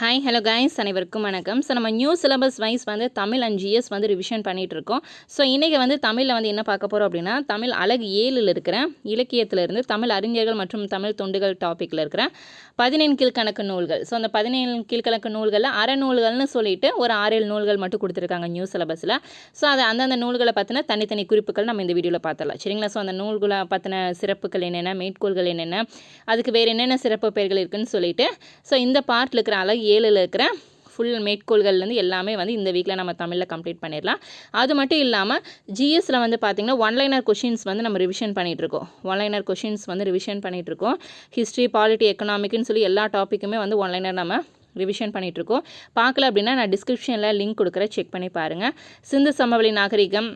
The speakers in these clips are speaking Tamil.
ஹாய் ஹலோ கைஸ் அனைவருக்கும் வணக்கம். ஸோ நம்ம நியூ சிலபஸ் வைஸ் வந்து தமிழ் அண்ட் ஜிஎஸ் வந்து ரிவிஷன் பண்ணிகிட்ருக்கோம் இருக்கோம். ஸோ இன்றைக்கி வந்து தமிழில் வந்து என்ன பார்க்க போகிறோம் அப்படின்னா தமிழ் அழகு ஏழில் இருக்கிற இலக்கியத்தில் இருந்து தமிழ் அறிஞர்கள் மற்றும் தமிழ் தொண்டுகள் டாப்பிக்கில் இருக்கிற பதினேழு கீழ்கணக்கு நூல்கள். ஸோ அந்த பதினேழு கீழ்கணக்கு நூல்களில் அறநூல்கள்னு சொல்லிட்டு ஒரு ஆறேழு நூல்கள் மட்டும் கொடுத்துருக்காங்க நியூ சிலபஸில் ஸோ அது அந்தந்த நூல்களை பற்றின தனித்தனி குறிப்புகள் நம்ம இந்த வீடியோவில் பார்த்துடலாம். சரிங்களா? ஸோ அந்த நூல்களை பற்றின சிறப்புகள் என்னென்ன மேற்கோள்கள் என்னென்ன அதுக்கு வேறு என்னென்ன சிறப்பு பெயர்கள் இருக்குதுன்னு சொல்லிட்டு ஸோ இந்த பார்ட்டில் இருக்கிற அழகு ஏழில் இருக்கிற ஃபுல் மேற்கோள்கள்லேருந்து எல்லாமே வந்து இந்த வீக்கில் நம்ம தமிழில் கம்ப்ளீட் பண்ணிடலாம். அது மட்டும் இல்லாமல் ஜிஎஸ்சில் வந்து பார்த்திங்கன்னா ஒன்லைனர் கொஷின்ஸ் வந்து நம்ம ரிவிஷன் பண்ணிகிட்ருக்கோம் ஒன்லைனர் கொஷின்ஸ் வந்து ரிவிஷன் பண்ணிகிட்ருக்கோம் ஹிஸ்ட்ரி பாலிட்டி எக்கனாமிக்னு சொல்லி எல்லா டாப்பிக்குமே வந்து ஒன்லைனர் நம்ம ரிவிஷன் பண்ணிகிட்ருக்கோம் பார்க்கல அப்படின்னா நான் டிஸ்கிரிப்ஷனில் லிங்க் கொடுக்குறேன். செக் பண்ணி பாருங்கள் சிந்து சமவெளி நாகரிகம்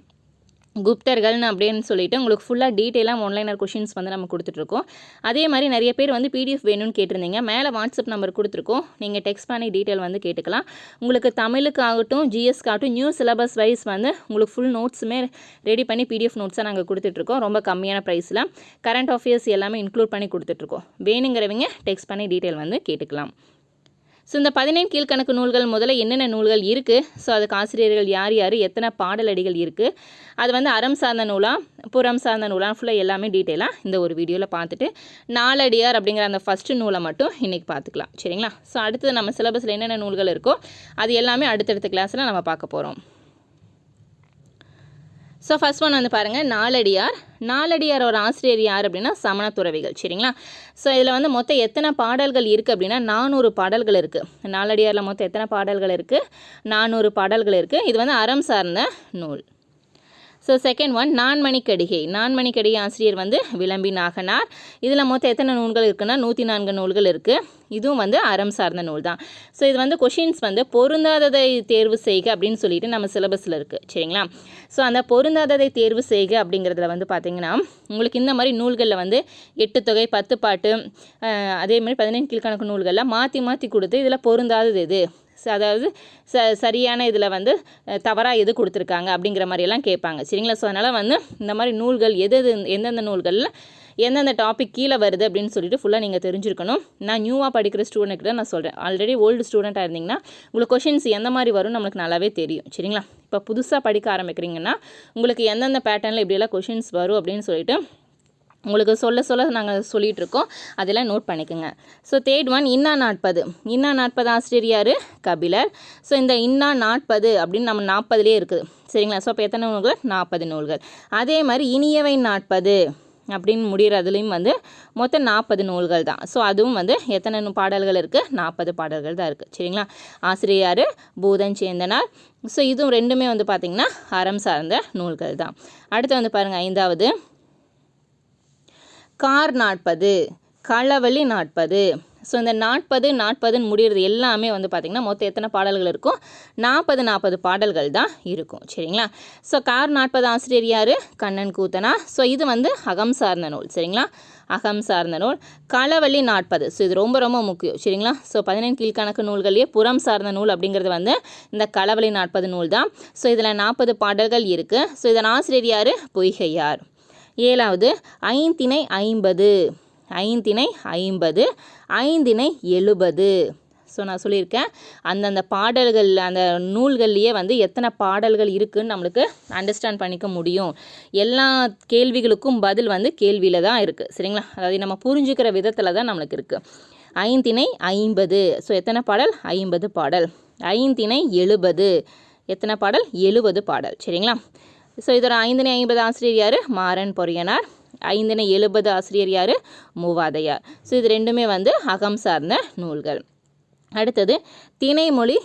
குப்தர்கள்னு அப்படின்னு சொல்லிட்டு உங்களுக்கு ஃபுல்லாக டீட்டெயிலாக ஆன்லைனர் கொஷின்ஸ் வந்து நம்ம கொடுத்துட்ருக்கோம். அதே மாதிரி நிறைய பேர் வந்து பிடிஎஃப் வேணும்னு கேட்டிருந்தீங்க. மேலே வாட்ஸ்அப் நம்பர் கொடுத்துருக்கோம். நீங்கள் டெக்ஸ்ட் பண்ணி டீட்டெயில் வந்து கேட்டுக்கலாம். உங்களுக்கு தமிழுக்காகட்டும் ஜிஎஸ்க்காகட்டும் நியூ சிலபஸ் வைஸ் வந்து உங்களுக்கு ஃபுல் நோட்ஸுமே ரெடி பண்ணி பிடிஎஃப் நோட்ஸாக நாங்கள் கொடுத்துட்ருக்கோம். ரொம்ப கம்மியான ப்ரைஸில் கரண்ட் அஃபேர்ஸ் எல்லாமே இன்க்ளூட் பண்ணி கொடுத்துட்ருக்கோம். வேணுங்கிறவங்க டெக்ஸ்ட் பண்ணி டீட்டெயில் வந்து கேட்டுக்கலாம். ஸோ இந்த பதினேழு கீழ்கணக்கு நூல்கள் முதல்ல என்னென்ன நூல்கள் இருக்குது ஸோ அதுக்கு ஆசிரியர்கள் யார் யார் எத்தனை பாடலடிகள் இருக்குது அது வந்து அறம் சார்ந்த நூலாக புறம் சார்ந்த நூலாக ஃபுல்லாக எல்லாமே டீட்டெயிலாக இந்த ஒரு வீடியோவில் பார்த்துட்டு நாலடியார் அப்படிங்கிற அந்த ஃபஸ்ட்டு நூலை மட்டும் இன்றைக்கி பார்த்துக்கலாம். சரிங்களா? ஸோ அடுத்தது நம்ம சிலபஸில் என்னென்ன நூல்கள் இருக்கோ அது எல்லாமே அடுத்தடுத்த கிளாஸில் நம்ம பார்க்க போகிறோம் ஸோ ஃபஸ்ட் ஒன் வந்து பாருங்கள் நாலடியார். நாலடியாரோட ஆசிரியர் யார் அப்படின்னா சமண துறவிகள் சரிங்களா? ஸோ இதில் வந்து மொத்தம் எத்தனை பாடல்கள் இருக்குது அப்படின்னா நானூறு பாடல்கள் இருக்குது நாலடியாரில் மொத்தம் எத்தனை பாடல்கள் இருக்குது நானூறு பாடல்கள் இருக்குது இது வந்து அறம் சார்ந்த நூல். So second one Nanmanikkadigai. Nanmanikkadigai ஆசிரியர் வந்து விளம்பி நாகனார். இதில் மொத்தம் எத்தனை நூல்கள் இருக்குன்னா நூற்றி நான்கு நூல்கள் இருக்குது இதுவும் வந்து அறம் சார்ந்த நூல் தான் ஸோ இது வந்து கொஷின்ஸ் வந்து பொருந்தாததை தேர்வு செய்க அப்படின்னு சொல்லிட்டு நம்ம சிலபஸில் இருக்குது சரிங்களா? ஸோ அந்த பொருந்தாததை தேர்வு செய்க அப்படிங்கிறதுல வந்து பார்த்திங்கன்னா உங்களுக்கு இந்த மாதிரி நூல்களில் வந்து எட்டு தொகை பத்து பாட்டு அதே மாதிரி பதினெண்டு கீழ்கணக்கு நூல்களில் மாற்றி மாற்றி கொடுத்து இதில் பொருந்தாதது எது? அதாவது ச சரியான இதில் வந்து தவறாக எது கொடுத்துருக்காங்க அப்படிங்கிற மாதிரியெல்லாம் கேட்பாங்க. சரிங்களா? ஸோ அதனால் வந்து இந்த மாதிரி நூல்கள் எது எது எந்தெந்த நூல்களில் எந்தெந்த டாபிக் கீழே வருது அப்படின்னு சொல்லிட்டு ஃபுல்லாக நீங்கள் தெரிஞ்சிருக்கணும். நான் நியூவாக படிக்கிற ஸ்டூடெண்ட்கிட்ட நான் சொல்கிறேன் ஆல்ரெடி ஓல்டு ஸ்டூடெண்ட்டாக இருந்தீங்கன்னா உங்களுக்கு கொஷின்ஸ் எந்த மாதிரி வரும் நம்மளுக்கு நல்லாவே தெரியும். சரிங்களா? இப்போ புதுசாக படிக்க ஆரம்பிக்கிறீங்கன்னா உங்களுக்கு எந்தெந்த பேட்டர்னில் இப்படியெல்லாம் கொஷின்ஸ் வரும் அப்படின்னு சொல்லிட்டு உங்களுக்கு சொல்ல சொல்ல நாங்கள் சொல்லிகிட்ருக்கோம். அதெல்லாம் நோட் பண்ணிக்கோங்க. ஸோ தேர்ட் ஒன் இன்னா நாற்பது. இன்னா நாற்பது ஆசிரியர் யார்? கபிலர். ஸோ இந்த இன்னா நாற்பது அப்படின்னு நம்ம நாற்பதுலேயே இருக்குது. சரிங்களா? ஸோ அப்போ எத்தனை நூல்கள்? நாற்பது நூல்கள். அதே மாதிரி இனியவை நாற்பது அப்படின்னு முடிகிறதுலையும் வந்து மொத்தம் நாற்பது நூல்கள் தான். ஸோ அதுவும் வந்து எத்தனை பாடல்கள் இருக்குது நாற்பது பாடல்கள் தான் இருக்குது சரிங்களா? ஆசிரியர் பூதன் சேந்தனார். ஸோ இதுவும் ரெண்டுமே வந்து பார்த்திங்கன்னா அறம் சார்ந்த நூல்கள் தான். அடுத்து வந்து பாருங்கள் ஐந்தாவது. கார் நாற்பது களவழி நாற்பது. ஸோ இந்த நாற்பது நாற்பதுன்னு முடிகிறது எல்லாமே வந்து பார்த்திங்கன்னா மொத்தம் எத்தனை பாடல்கள் இருக்கும்? நாற்பது நாற்பது பாடல்கள் தான் இருக்கும். சரிங்களா? ஸோ கார் நாற்பது ஆசிரியர் யார்? கண்ணன் கூத்தனா. ஸோ இது வந்து அகம் சார்ந்த நூல். சரிங்களா? அகம் சார்ந்த நூல். களவழி நாற்பது. ஸோ இது ரொம்ப ரொம்ப முக்கியம். சரிங்களா? ஸோ பதினெண் கீழ்கணக்கு நூல்களையே புறம் சார்ந்த நூல் அப்படிங்கிறது வந்து இந்த களவழி நாற்பது நூல் தான். ஸோ இதில் நாற்பது பாடல்கள் இருக்குது ஸோ இதன் ஆசிரியர் யார்? பொய்கையார். ஏழாவது ஐந்தினை ஐம்பது. ஐந்தினை ஐம்பது ஐந்தினை எழுபது. ஸோ நான் சொல்லியிருக்கேன். அந்தந்த பாடல்கள் அந்த நூல்கள்லேயே வந்து எத்தனை பாடல்கள் இருக்குதுன்னு நம்மளுக்கு அண்டர்ஸ்டாண்ட் பண்ணிக்க முடியும். எல்லா கேள்விகளுக்கும் பதில் வந்து கேள்வியில் தான் இருக்குது சரிங்களா? அதாவது நம்ம புரிஞ்சுக்கிற விதத்தில் தான் நம்மளுக்கு இருக்குது ஐந்தினை ஐம்பது. ஸோ எத்தனை பாடல்? ஐம்பது பாடல். ஐந்தினை எழுபது. எத்தனை பாடல்? எழுபது பாடல். சரிங்களா? ஸோ இதோட ஐந்தினை ஐம்பது ஆசிரியர் யார்? மாறன் பொரியனார் ஐந்தினை எழுபது ஆசிரியர் யார்? மூவாதையார். ஸோ இது ரெண்டுமே வந்து அகம் சார்ந்த நூல்கள். அடுத்தது திணைமொழி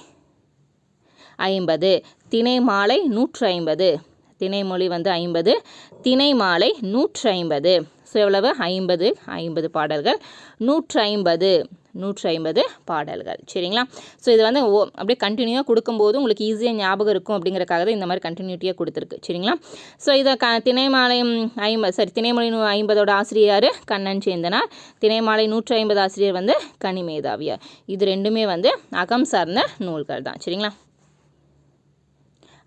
ஐம்பது. திணை மாலை நூற்று ஐம்பது திணைமொழி வந்து ஐம்பது. திணை மாலை நூற்று ஐம்பது ஸோ எவ்வளவு? ஐம்பது. ஐம்பது பாடல்கள். நூற்று ஐம்பது நூற்றி ஐம்பது பாடல்கள். சரிங்களா? ஸோ இது வந்து ஓ அப்படியே கண்டினியூவாக கொடுக்கும்போது உங்களுக்கு ஈஸியாக ஞாபகம் இருக்கும் அப்படிங்கிறக்காக தான் இந்த மாதிரி கண்டினியூட்டியாக கொடுத்துருக்கு. சரிங்களா? ஸோ இதை க திணைமாலை ஐம்பது சரி திணைமொழி நூ ஐம்பதோட ஆசிரியர் கண்ணன் சேந்தனார். திணைமாலை நூற்றி ஐம்பது ஆசிரியர் வந்து கனிமேதாவியார் இது ரெண்டுமே வந்து அகம் சார்ந்த நூல்கள் தான். சரிங்களா?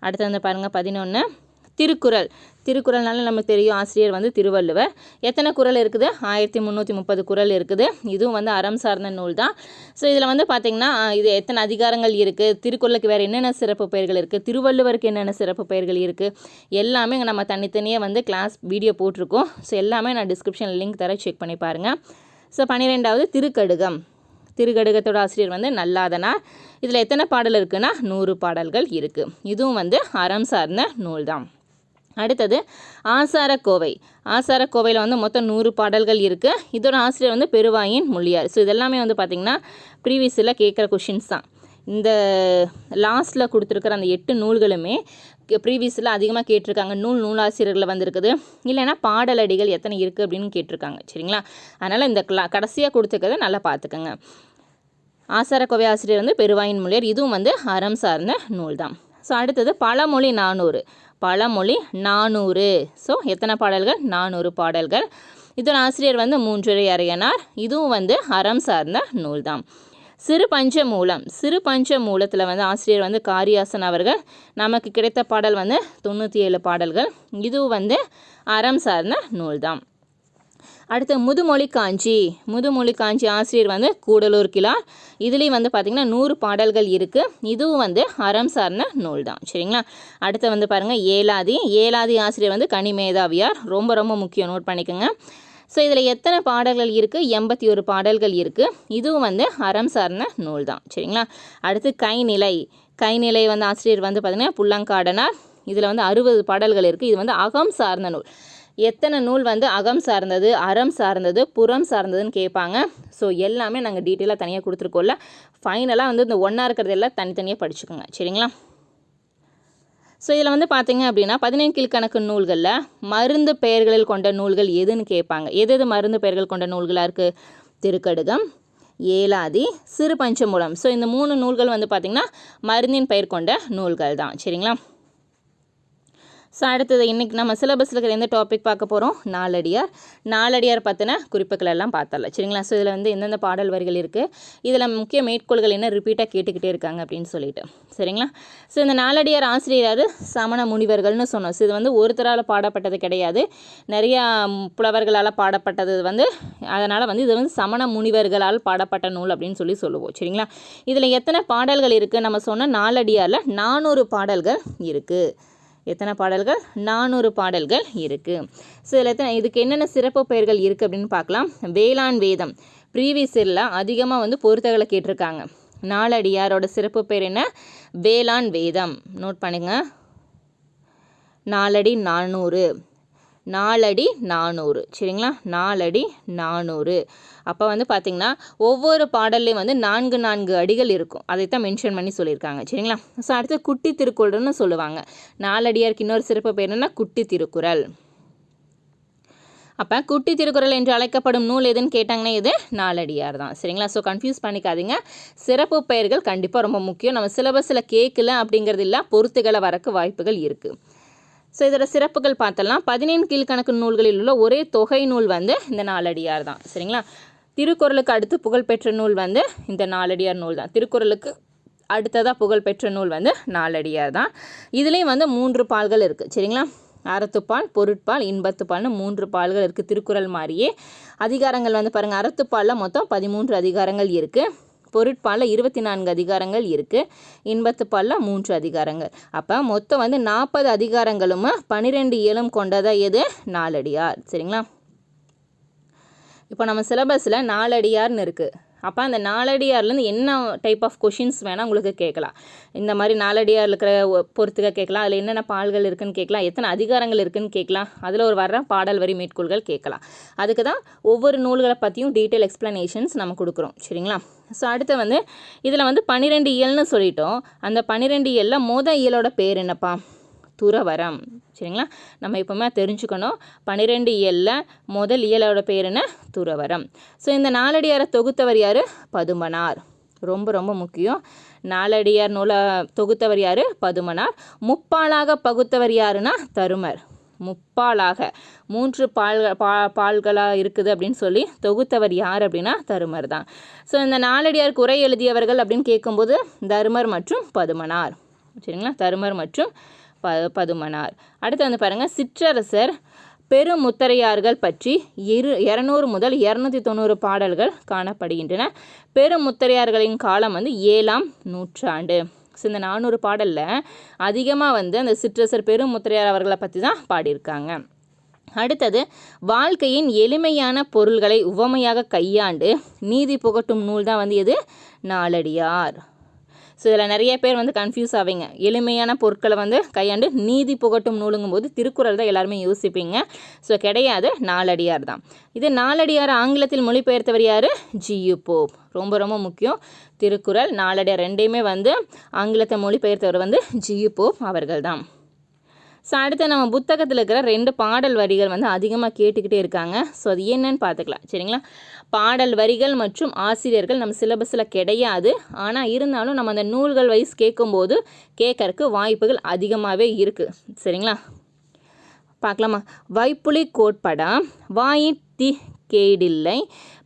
அடுத்து வந்து பாருங்கள் பதினொன்று திருக்குறள். திருக்குறள்னால நமக்கு தெரியும் ஆசிரியர் வந்து திருவள்ளுவர். எத்தனை குறள் இருக்குது? ஆயிரத்தி முந்நூற்றி முப்பது குறள் இருக்குது. இதுவும் வந்து அறம் சார்ந்த நூல் தான். ஸோ இதில் வந்து பார்த்திங்கன்னா இது எத்தனை அதிகாரங்கள் இருக்குது திருக்குறளுக்கு வேறு என்னென்ன சிறப்பு பெயர்கள் இருக்குது திருவள்ளுவருக்கு என்னென்ன சிறப்பு பெயர்கள் இருக்குது எல்லாமே நம்ம தனித்தனியாக வந்து கிளாஸ் வீடியோ போட்டிருக்கோம். ஸோ எல்லாமே நான் டிஸ்கிரிப்ஷனில் லிங்க் தர செக் பண்ணி பாருங்கள் ஸோ பன்னிரெண்டாவது திருக்கடுகம். திருக்கடுகத்தோட ஆசிரியர் வந்து நல்லாதனார். இதில் எத்தனை பாடல் இருக்குன்னா நூறு பாடல்கள் இருக்குது இதுவும் வந்து அறம் சார்ந்த நூல் தான். அடுத்தது ஆசாரக்கோவை. ஆசாரக்கோவையில் வந்து மொத்தம் நூறு பாடல்கள் இருக்குது இதோட ஆசிரியர் வந்து பெருவாயின் மொழியார் ஸோ இதெல்லாமே வந்து பார்த்திங்கன்னா ப்ரீவியஸில் கேட்குற கொஷின்ஸ் தான். இந்த லாஸ்ட்டில் கொடுத்துருக்குற அந்த எட்டு நூல்களுமே ப்ரீவியஸில் அதிகமாக கேட்டிருக்காங்க. நூல் நூலாசிரியர்களில் வந்திருக்குது. இல்லைன்னா பாடலடிகள் எத்தனை இருக்குது அப்படின்னு கேட்டிருக்காங்க. சரிங்களா? அதனால் இந்த க்ளா கடைசியாக கொடுத்துருக்கதை நல்லா பார்த்துக்கோங்க ஆசாரக்கோவை ஆசிரியர் வந்து பெருவாயின் மொழியர் இதுவும் வந்து அறம் சார்ந்த நூல் தான் ஸோ அடுத்தது பழமொழி நானூறு. பழமொழி நானூறு. ஸோ எத்தனை பாடல்கள்? நானூறு பாடல்கள். இதன் ஆசிரியர் வந்து மூன்றுரை அறையனார் இதுவும் வந்து அறம் சார்ந்த நூல் தான் சிறு பஞ்ச மூலம் சிறு பஞ்ச மூலத்தில் வந்து ஆசிரியர் வந்து காரியாசன் அவர்கள். நமக்கு கிடைத்த பாடல் வந்து தொண்ணூற்றி ஏழு பாடல்கள். இதுவும் வந்து அறம் சார்ந்த நூல் தான் அடுத்து முதுமொழி காஞ்சி முதுமொழி காஞ்சி ஆசிரியர் வந்து கூடலூர் கிளார் இதுலேயும் வந்து பார்த்திங்கன்னா நூறு பாடல்கள் இருக்குது இதுவும் வந்து அறம் சார்ந்த நூல் தான் சரிங்களா? அடுத்து வந்து பாருங்கள் ஏலாதி. ஏலாதி ஆசிரியர் வந்து கனிமேதாவியார் ரொம்ப ரொம்ப முக்கியம் நோட் பண்ணிக்கோங்க. ஸோ இதில் எத்தனை பாடல்கள் இருக்குது எண்பத்தி ஒரு பாடல்கள் இருக்குது இதுவும் வந்து அறம் சார்ந்த நூல் தான் சரிங்களா? அடுத்து கைநிலை. கைநிலை வந்து ஆசிரியர் வந்து பார்த்திங்கன்னா புல்லங்காடனார். இதில் வந்து அறுபது பாடல்கள் இருக்குது இது வந்து அகம் சார்ந்த நூல். எத்தனை நூல் வந்து அகம் சார்ந்தது அறம் சார்ந்தது புறம் சார்ந்ததுன்னு கேட்பாங்க. ஸோ எல்லாமே நாங்கள் டீட்டெயிலாக தனியாக கொடுத்துருக்கோம்ல. ஃபைனலாக வந்து இந்த ஒன்றா இருக்கிறது எல்லாம் தனித்தனியாக படிச்சுக்கோங்க. சரிங்களா? ஸோ இதில் வந்து பார்த்தீங்க அப்படின்னா பதினேழு கீழ்கணக்கு நூல்களில் மருந்து பெயர்களில் கொண்ட நூல்கள் எதுன்னு கேட்பாங்க. எது எது மருந்து பெயர்கள் கொண்ட நூல்களாக இருக்குது திருக்கடுகம் ஏலாதி சிறு பஞ்சமூலம் ஸோ இந்த மூணு நூல்கள் வந்து பார்த்திங்கன்னா மருந்தின் பெயர் கொண்ட நூல்கள் தான் சரிங்களா? ஸோ அடுத்தது இன்றைக்கி நம்ம சிலபஸில் இருக்கிற எந்த டாபிக் பார்க்க போகிறோம் நாலடியார். நாலடியார் பற்றின குறிப்புகள் எல்லாம் பார்த்தரலாம் சரிங்களா? ஸோ இதில் வந்து எந்தெந்த பாடல் வரிகள் இருக்குது இதில் முக்கிய மேற்கோள்கள் என்ன? ரிப்பீட்டாக கேட்டுக்கிட்டே இருக்காங்க அப்படின்னு சொல்லிட்டு. சரிங்களா? ஸோ இந்த நாலடியார் ஆசிரியர் சமண முனிவர்கள்னு சொன்னோம். ஸோ இது வந்து ஒருத்தரால் பாடப்பட்டது கிடையாது. நிறையா புலவர்களால் பாடப்பட்டது வந்து அதனால் வந்து இது வந்து சமண முனிவர்களால் பாடப்பட்ட நூல் அப்படின்னு சொல்லி சொல்லுவோம். சரிங்களா? இதில் எத்தனை பாடல்கள் இருக்குது நம்ம சொன்ன நாலடியாரில் நானூறு பாடல்கள் இருக்குது எத்தனை பாடல்கள்? நானூறு பாடல்கள் இருக்குது ஸோ இதில் எத்தனை இதுக்கு என்னென்ன சிறப்பு பெயர்கள் இருக்குது அப்படின்னு பார்க்கலாம். வேளாண் வேதம். ப்ரீவியஸ் இயரில் அதிகமாக வந்து பொருத்தகளை கேட்டிருக்காங்க. நாலடியாரோட சிறப்பு பேர் என்ன? வேளாண் வேதம். நோட் பண்ணுங்க. நாலடி நானூறு. நாலடி நானூறு. சரிங்களா? நாலடி நானூறு. அப்போ வந்து பார்த்திங்கன்னா ஒவ்வொரு பாடல்லையும் வந்து நான்கு நான்கு அடிகள் இருக்கும். அதைத்தான் மென்ஷன் பண்ணி சொல்லியிருக்காங்க. சரிங்களா? ஸோ அடுத்து குட்டி திருக்குறள்னு சொல்லுவாங்க. நாலடியாருக்கு இன்னொரு சிறப்பு பேர் என்னென்னா குட்டி திருக்குறள். அப்போ குட்டி திருக்குறள் என்று அழைக்கப்படும் நூல் எதுன்னு கேட்டாங்கன்னா இது நாலடியார் தான். சரிங்களா? ஸோ கன்ஃபியூஸ் பண்ணிக்காதீங்க. சிறப்பு பெயர்கள் கண்டிப்பாக ரொம்ப முக்கியம். நம்ம சிலபஸில் கேட்கல அப்படிங்கிறது இல்லை பொறுத்துகளை வரக்கு வாய்ப்புகள் இருக்குது ஸோ இதோட சிறப்புகள் பார்த்தலாம். பதினேழு கீழ்கணக்கு நூல்களில் உள்ள ஒரே தொகை நூல் வந்து இந்த நாலடியார் தான். சரிங்களா? திருக்குறளுக்கு அடுத்து புகழ்பெற்ற நூல் வந்து இந்த நாலடியார் நூல் தான். திருக்குறளுக்கு அடுத்ததாக புகழ்பெற்ற நூல் வந்து நாலடியார் தான். இதுலேயும் வந்து மூன்று பால்கள் இருக்குது சரிங்களா? அறத்துப்பால் பொருட்பால் இன்பத்துப்பால்னு மூன்று பால்கள் இருக்குது திருக்குறள் மாதிரியே. அதிகாரங்கள் வந்து பாருங்கள் அறத்துப்பாலில் மொத்தம் பதிமூன்று அதிகாரங்கள் இருக்குது பொருட்பாலில் இருபத்தி நான்கு அதிகாரங்கள் இருக்குது இன்பத்துப்பாலில் மூன்று அதிகாரங்கள். அப்போ மொத்தம் வந்து நாற்பது அதிகாரங்களும் பன்னிரெண்டு இயலும் கொண்டதாக எது? நாலடியார். சரிங்களா? இப்போ நம்ம சிலபஸில் நாலடியார்னு இருக்குது அப்போ அந்த நாலடியார்லேருந்து என்ன டைப் ஆஃப் கொஷின்ஸ் வேணால் உங்களுக்கு கேட்கலாம். இந்த மாதிரி நாலடியார் இருக்கிற பொறுத்துக்க கேட்கலாம். அதில் என்னென்ன பால்கள் இருக்குன்னு கேட்கலாம். எத்தனை அதிகாரங்கள் இருக்குன்னு கேட்கலாம். அதில் ஒரு வர்ற பாடல் வரி மேற்கோள்கள் கேட்கலாம். அதுக்கு தான் ஒவ்வொரு நூல்களை பற்றியும் டீட்டெயில் எக்ஸ்ப்ளனேஷன்ஸ் நம்ம கொடுக்குறோம். சரிங்களா? ஸோ அடுத்து வந்து இதில் வந்து பன்னிரெண்டு இயல்னு சொல்லிட்டோம். அந்த பன்னிரெண்டு இயலில் மொத இயலோட பேர் என்னப்பா? துறவரம். சரிங்களா? நம்ம எப்போவுமே தெரிஞ்சுக்கணும். பன்னிரெண்டு இயலில் முதல் இயலோட பேர் என்ன? துறவரம். ஸோ இந்த நாலடியாரை தொகுத்தவர் யார்? பதுமனார். ரொம்ப ரொம்ப முக்கியம். நாலடியார் நூலை தொகுத்தவர் யார்? பதுமனார். முப்பாலாக பகுத்தவர் யாருன்னா தருமர். முப்பாலாக. மூன்று பால் பா பால்களாக இருக்குது அப்படின்னு சொல்லி தொகுத்தவர் யார் அப்படின்னா தருமர் தான். ஸோ இந்த நாலடியார் குறை எழுதியவர்கள் அப்படின்னு கேட்கும்போது தருமர் மற்றும் பதுமனார். சரிங்களா? தருமர் மற்றும் ப பதுமனார். அடுத்து வந்து பாருங்கள் சிற்றரசர் பெருமுத்தரையார்கள் பற்றி இரு இரநூறு முதல் இரநூத்தி தொண்ணூறு பாடல்கள் காணப்படுகின்றன. பெருமுத்தரையார்களின் காலம் வந்து ஏழாம் நூற்றாண்டு. இந்த நானூறு பாடலில் அதிகமாக வந்து அந்த சிற்றரசர் பெருமுத்தரையார் அவர்களை பற்றி தான் பாடியிருக்காங்க. அடுத்தது வாழ்க்கையின் எளிமையான பொருள்களை உவமையாக கையாண்டு நீதி புகட்டும் நூல் தான் வந்து எது? நாளடியார். ஸோ இதில் நிறைய பேர் வந்து கன்ஃபியூஸ் ஆவீங்க. எளிமையான பொருட்களை வந்து கையாண்டு நீதி புகட்டும் நூலுங்கும் போது திருக்குறள் தான் எல்லாருமே யோசிப்பீங்க. ஸோ கிடையாது. நாலடியார் தான். இது நாலடியார் ஆங்கிலத்தில் மொழிபெயர்த்தவர் யார்? G U Pope. ரொம்ப ரொம்ப முக்கியம். திருக்குறள் நாலடியார் ரெண்டையுமே வந்து ஆங்கிலத்தை மொழிபெயர்த்தவர் வந்து ஜியு போப் அவர்கள் தான். ஸோ அடுத்து நம்ம புத்தகத்தில் இருக்கிற ரெண்டு பாடல் வரிகள் வந்து அதிகமாக கேட்டுக்கிட்டே இருக்காங்க. ஸோ அது என்னன்னு பார்த்துக்கலாம். சரிங்களா? பாடல் வரிகள் மற்றும் ஆசிரியர்கள் நம்ம சிலபஸில் கிடையாது. ஆனால் இருந்தாலும் நம்ம அந்த நூல்கள் வைஸ் கேட்கும்போது கேட்கறக்கு வாய்ப்புகள் அதிகமாகவே இருக்குது சரிங்களா? பார்க்கலாமா? வைப்புலி கோட்படா? வாயித்தி கேடில்லை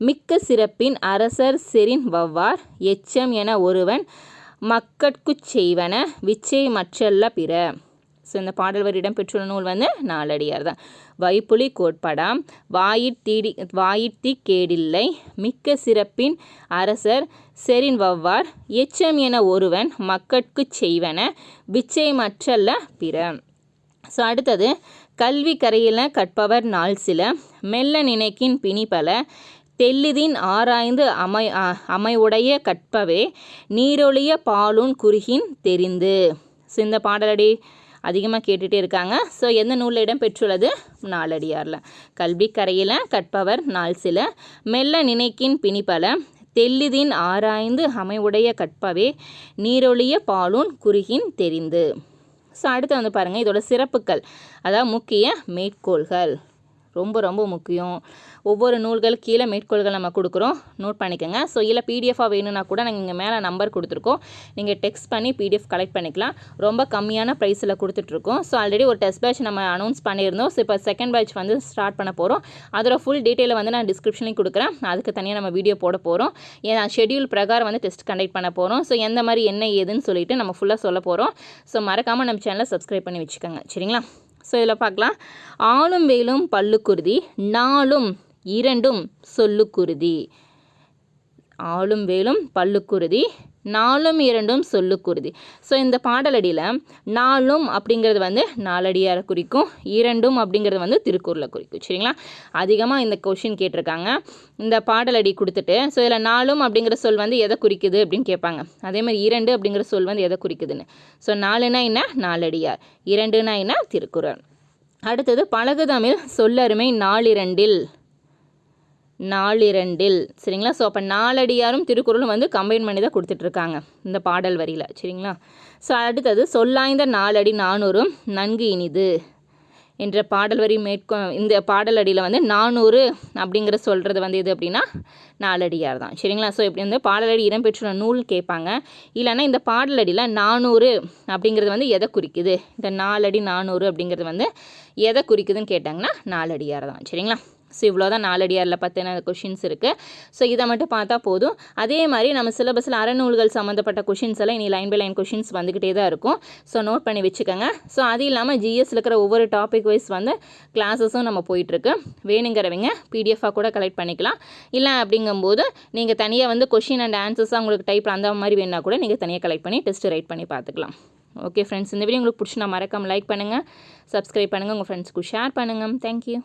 மிக்க சிறப்பின் அரசர் செரின் வவ்வார். எச்சம் என ஒருவன் மக்கட்குச் செய்வன. விச்சை மற்றல்ல பிற. ஸோ இந்த பாடல் வரி இடம்பெற்றுள்ள நூல் வந்து நாலடியார் தான். வைப்புலி கோட்படாம். வாயித்தீடி வாயித்தி கேடில்லை. மிக்க சிறப்பின் அரசர் செரின் வவ்வார். எச்சம் என ஒருவன் மக்கட்குச் செய்வன விச்சை மற்றல்ல பிற. ஸோ அடுத்தது கல்வி கரையில் கற்பவர் நாள் சில மெல்ல நினைக்கின் பிணிபல தெல்லிதின் ஆராய்ந்து அமை அமைவுடைய கற்பவே நீரொழிய பாலுன் குறுகின் தெரிந்து. ஸோ இந்த பாடலடி அதிகமாக கேட்டுகிட்டே இருக்காங்க. ஸோ எந்த நூலில் இடம் பெற்றுள்ளது? நாலடியாரில். கல்வி கரையில் கற்பவர் நாள் சில. மெல்ல நினைக்கின் பிணிப்பல தெல்லிதின் ஆராய்ந்து அமைவுடைய கற்பவே. நீரொழிய பாலூன் குறுகின் தெரிந்து. ஸோ அடுத்து வந்து பாருங்கள் இதோட சிறப்புகள். அதாவது முக்கிய மேற்கோள்கள். ரொம்ப ரொம்ப முக்கியம். ஒவ்வொரு நூல்கள் கீழே மேற்கோள்கள் நம்ம கொடுக்குறோம். நோட் பண்ணிக்கோங்க. ஸோ இல்லை பிடிஎஃபாக வேணும்னா கூட நாங்கள் இங்கே மேலே நம்பர் கொடுத்துருக்கோம். நீங்கள் டெக்ஸ்ட் பண்ணி பிடிஎஃப் கலெக்ட் பண்ணிக்கலாம். ரொம்ப கம்மியான ப்ரைஸில் கொடுத்துட்ருக்கோம். ஸோ ஆல்ரெடி ஒரு டெஸ்ட் பேட்ச் நம்ம அனௌன்ஸ் பண்ணியிருந்தோம். ஸோ இப்போ செகண்ட் பேட்ச் வந்து ஸ்டார்ட் பண்ண போகிறோம் அதோட ஃபுல் டீட்டெயிலை வந்து நான் டிஸ்கிரிப்ஷன்லையும் கொடுக்குறேன். அதுக்கு தனியாக நம்ம வீடியோ போட போகிறோம் ஏன்னா ஷெடியூல் பிரகாரம் வந்து டெஸ்ட் கண்டக்ட் பண்ண போகிறோம் ஸோ எந்த மாதிரி என்ன ஏதுன்னு சொல்லிட்டு நம்ம ஃபுல்லாக சொல்ல போகிறோம் ஸோ மறக்காமல் நம்ம சேனலை சப்ஸ்கிரைப் பண்ணி வச்சுக்கோங்க. சரிங்களா? ஸோ இதில் பார்க்கலாம். ஆளும் வெயிலும் பல்லுக்குருதி நாளும் இரண்டும் சொல்லுக்குருதி. ஆளும் வேலும் பல்லுக்குருதி நாலும் இரண்டும் சொல்லுக்குருதி. ஸோ இந்த பாடலடியில் நாலும் அப்படிங்கிறது வந்து நாலடியார் குறிக்கும் இரண்டும் அப்படிங்கிறது வந்து திருக்குறளை குறிக்கும். சரிங்களா? அதிகமாக இந்த கொஷின் கேட்டிருக்காங்க. இந்த பாடலடி கொடுத்துட்டு ஸோ இதில் நாலும் அப்படிங்கிற சொல் வந்து எதை குறிக்குது அப்படின்னு கேட்பாங்க. அதே மாதிரி இரண்டு அப்படிங்கிற சொல் வந்து எதை குறிக்குதுன்னு. ஸோ நாலுனா என்ன? நாலடியார். இரண்டுனா என்ன? திருக்குறள். அடுத்தது பழகுதமிழ் சொல்லருமை நாலிரண்டில் நாளிரண்டில். சரிங்களா? ஸோ அப்போ நாலடியாரும் திருக்குறளும் வந்து கம்பைன் பண்ணி தான் கொடுத்துட்ருக்காங்க இந்த பாடல் வரியில். சரிங்களா? ஸோ அடுத்தது சொல்லாய்ந்த நாலடி நானூறும் நன்கு இனிது என்ற பாடல் வரி மேற்கொ இந்த பாடல் அடியில் வந்து நானூறு அப்படிங்கிற சொல்கிறது வந்து எது அப்படின்னா நாலடியார் தான். சரிங்களா? ஸோ இப்படி வந்து பாடலடி இடம்பெற்றுள்ள நூல் கேட்பாங்க. இல்லைன்னா இந்த பாடலடியில் நானூறு அப்படிங்கிறது வந்து எதை குறிக்குது? இந்த நாலடி நானூறு அப்படிங்கிறது வந்து எதை குறிக்குதுன்னு கேட்டாங்கன்னா நாலடியார் தான். சரிங்களா? ஸோ இவ்வளோ தான் நாலடியாரில் பற்றின கொஷின்ஸ் இருக்குது ஸோ இதை மட்டும் பார்த்தா போதும். அதே மாதிரி நம்ம சிலபஸில் அறநூல்கள் சம்மந்தப்பட்ட கொஷின்ஸ் எல்லாம் இனி லைன் பை லைன் கொஷின்ஸ் வந்துக்கிட்டே தான் இருக்கும். ஸோ நோட் பண்ணி வச்சுக்கோங்க. ஸோ அது இல்லாமல் ஜிஎஸ் இருக்கிற ஒவ்வொரு டாபிக் வைஸ் வந்து கிளாஸஸும் நம்ம போயிட்டுருக்கு. வேணுங்கிறவங்க பிடிஎஃபாக கூட கலெக்ட் பண்ணிக்கலாம். இல்லை அப்படிங்கும்போது நீங்கள் தனியாக வந்து கொஷின் அண்ட் ஆன்சர்ஸாக உங்களுக்கு டைப் அந்த மாதிரி வேணால் கூட நீங்கள் தனியாக கலெக்ட் பண்ணி டெஸ்ட் ரைட் பண்ணி பார்த்துக்கலாம். ஓகே ஃப்ரெண்ட்ஸ் இந்த வீடியோ உங்களுக்கு பிடிச்சி நான் மறக்காமல் லைக் பண்ணுங்கள் சப்ஸ்கிரைப் பண்ணுங்கள் உங்கள் ஃப்ரெண்ட்ஸ்க்கு ஷேர் பண்ணுங்கள் தேங்க்யூ